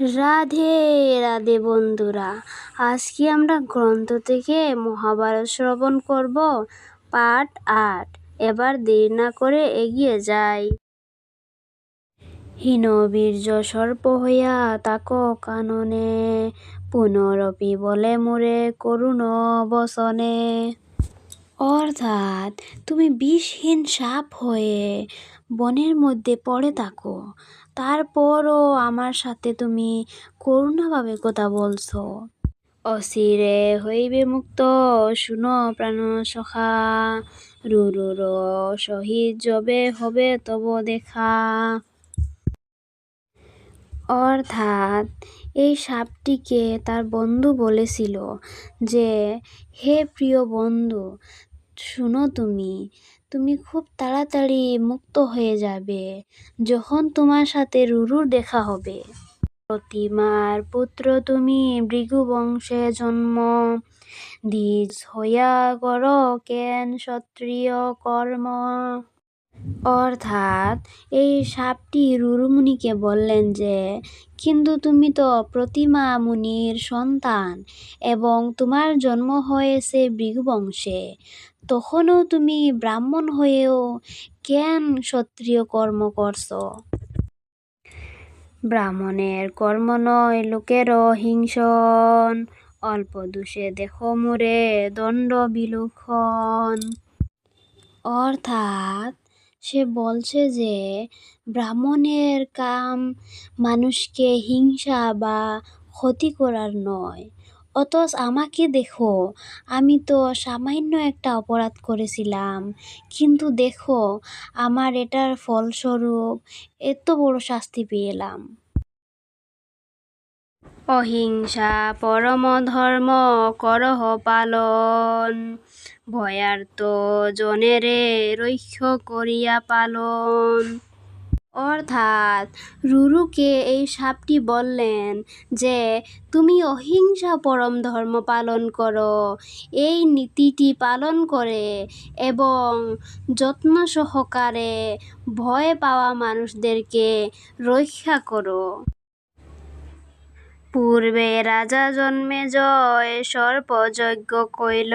রাধে রাধে বন্ধুরা। আজকে আমরা গ্রন্থ থেকে মহাভারত শ্রবণ করব, পাঠ আট। এবার দেরি না করে এগিয়ে যাই। হীনবীর্য সর্প হইয়া তাক কাননে, পুনরপি বলে মোরে করুণ বসনে। অর্থাৎ তুমি বিষহীন সাপ হয়ে বনের মধ্যে পড়ে থাকো। তারপরও আমার সাথে তুমি করুণাভাবে কথা বলছো। অচিরে হইবে মুক্ত, শুনো প্রাণ সখা। রুরুর সহিত যবে হবে তব দেখা। অর্থাৎ এই সাপটিকে তার বন্ধু বলেছিল যে, হে প্রিয় বন্ধু, শুনো তুমি তুমি খুব তাড়াতাড়ি মুক্ত হয়ে যাবে, যখন তোমার সাথে রুরুর দেখা হবে। প্রতিমার পুত্র তুমি ভৃগু বংশে জন্ম। দ্বিজ হইয়া কর কেন ক্ষত্রিয় কর্ম। অর্থাৎ এই সাপটি রুরুমুনিকে বললেন যে, কিন্তু তুমি তো প্রতিমা মুনির সন্তান এবং তোমার জন্ম হয়েছে ভৃগুবংশে। তখনও তুমি ব্রাহ্মণ হয়েও কেন ক্ষত্রিয় কর্ম করছ? ব্রাহ্মণের কর্ম নয় লোকের হিংসন। অল্প দোষে দেখো মোরে দণ্ড বিলক্ষণ অর্থাৎ সে বলছে যে, ব্রাহ্মণের কাম মানুষকে হিংসা বা ক্ষতি করার নয়। অথচ আমাকে দেখো, আমি তো সামান্য একটা অপরাধ করেছিলাম। কিন্তু দেখো, আমার এটার ফলস্বরূপ এত বড় শাস্তি পেলাম। অহিংসা পরম ধর্ম করহ পালন। ভয়ার্ত জনেরে রক্ষ করিয়া পালন। অর্থাৎ রুরুকে এই সাপটি বললেন যে, তুমি অহিংসা পরম ধর্ম পালন করো। এই নীতিটি পালন করে এবং যত্ন সহকারে ভয় পাওয়া মানুষদেরকে রক্ষা করো। পূর্বে রাজা জন্মে জয়, সর্পযজ্ঞ কইল।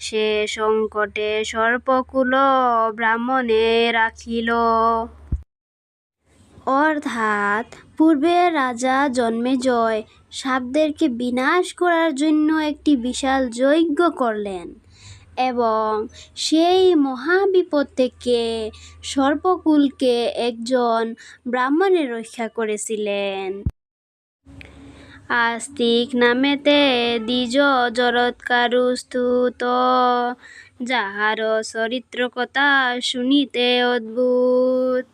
সে সংকটে সর্পকুল ব্রাহ্মণে রাখিল। অর্থাৎ পূর্বে রাজা জন্মেজয় সাপদেরকে বিনাশ করার জন্য একটি বিশাল যজ্ঞ করলেন এবং সেই মহাবিপদ থেকে সর্পকুলকে একজন ব্রাহ্মণে রক্ষা করেছিলেন। আস্তিক নামেতে দ্বিজ জরৎকারু স্তুত যাহার চরিত্র কথা শুনিতে অদ্ভুত।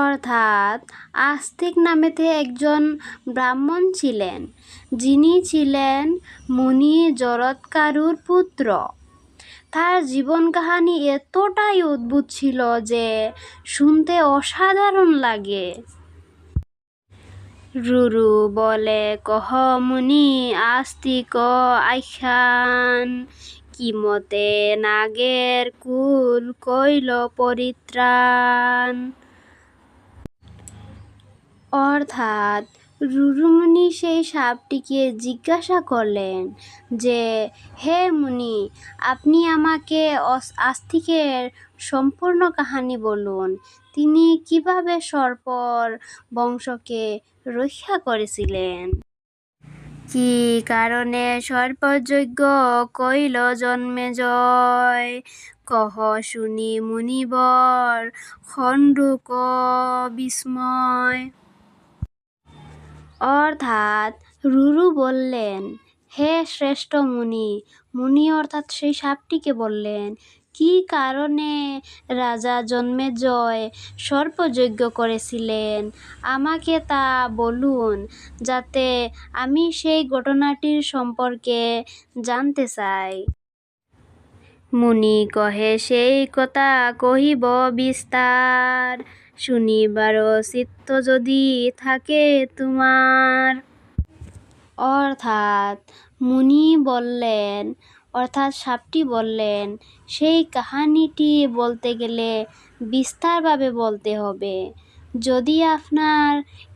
অর্থাৎ আস্তিক নামেতে একজন ব্রাহ্মণ ছিলেন, যিনি ছিলেন মুনি জরৎকারুর পুত্র। তার জীবন কাহানি এতটাই অদ্ভুত ছিল যে শুনতে অসাধারণ লাগে। রুরু বলে, কহ মুনি আস্তিক আখ্যান। কিমতে নাগের কুল কইল পরিত্রাণ অর্থাৎ রুরুমুনি সেই সাপটিকে জিজ্ঞাসা করলেন যে, হে মুনি, আপনি আমাকে আস্তিকের সম্পূর্ণ কাহানি বলুন। তিনি কীভাবে সর্পর বংশকে রক্ষা করেছিলেন। কি কারণে সর্পযজ্ঞ কইল জন্মে জয়? কহ শুনি মুনিবর খণ্ডুক বিস্ময়। অর্থাৎ রুরু বললেন হে শ্রেষ্ঠ মুনি মুনি অর্থাৎ সেই সাপটিকে বললেন কি কারণে রাজা জন্মেজয় সর্পযজ্ঞ করেছিলেন? আমাকে তা বলুন, যাতে আমি সেই ঘটনাটির সম্পর্কে জানতে চাই। মুনি কহে, সেই কথা কহিব বিস্তার। শুনিবার চিত্ত যদি থাকে তোমার। অর্থাৎ মুনি বললেন অর্থাৎ সাপটি বললেন সেই কাহানিটি বলতে গেলে বিস্তারভাবে বলতে হবে যদি আপনার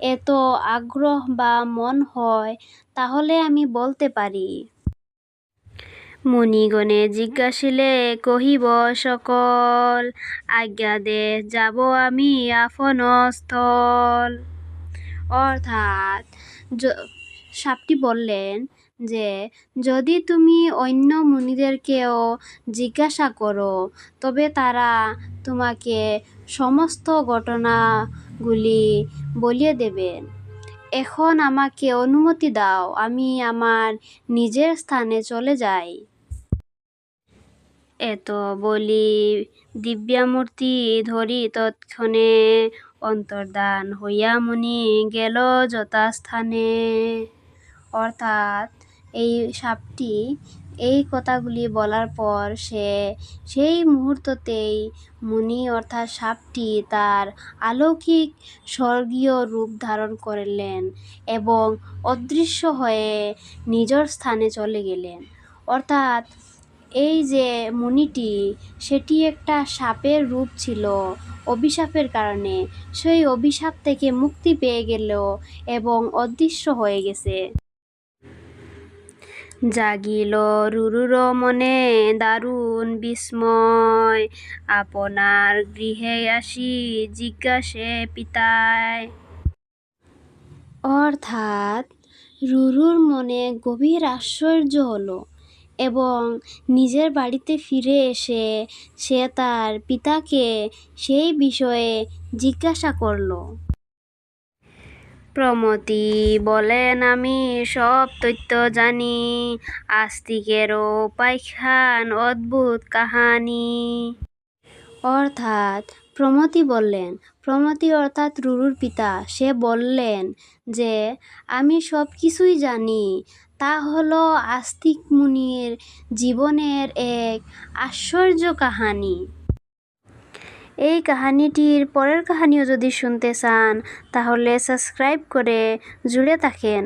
এত আগ্রহ বা মন হয় তাহলে আমি বলতে পারি। মুনিগণে জিজ্ঞাসিলে কহিব সকল, আজ্ঞা দে যাব আমি আপন স্থল। অর্থাৎ সাপটি বললেন যে, যদি তুমি অন্য মুনিদেরকেও জিজ্ঞাসা করো, তবে তারা তোমাকে সমস্ত ঘটনাগুলি বলিয়ে দেবেন। এখন আমাকে অনুমতি দাও, আমি আমার নিজের স্থানে চলে যাই। এত বলি দিব্যমূর্তি ধরি তৎক্ষণে অন্তর্দান হইয়া মুনি গেল যথাস্থানে। অর্থাৎ এই সাপটি এই কথাগুলি বলার পর সে সেই মুহূর্ততেই মুনি অর্থাৎ সাপটি তার অলৌকিক স্বর্গীয় রূপ ধারণ করলেন এবং অদৃশ্য হয়ে নিজের স্থানে চলে গেলেন। অর্থাৎ এই যে মুনিটি, সেটি একটা সাপের রূপ ছিল অভিশাপের কারণে সেই অভিশাপ থেকে মুক্তি পেয়ে গেল এবং অদৃশ্য হয়ে গেছে। জাগিল রুরুর মনে দারুণ বিস্ময়, আপনার গৃহে আসি জিজ্ঞাসে পিতায়। অর্থাৎ রুরুর মনে গভীর আশ্চর্য হল এবং নিজের বাড়িতে ফিরে এসে সে তার পিতাকে সেই বিষয়ে জিজ্ঞাসা করল। প্রমথী বললেন আমি সব তথ্য জানি, আস্তিকেরও উপাখ্যান অদ্ভুত কাহানি। অর্থাৎ প্রমতি বললেন, প্রমতি অর্থাৎ রুরুর পিতা সে বললেন যে আমি সব কিছুই জানি তা হল আস্তিক মুনির জীবনের এক আশ্চর্য কাহানি। এই কাহানিটির পরের কাহানিও যদি শুনতে চান তাহলে সাবস্ক্রাইব করে জুড়ে থাকেন।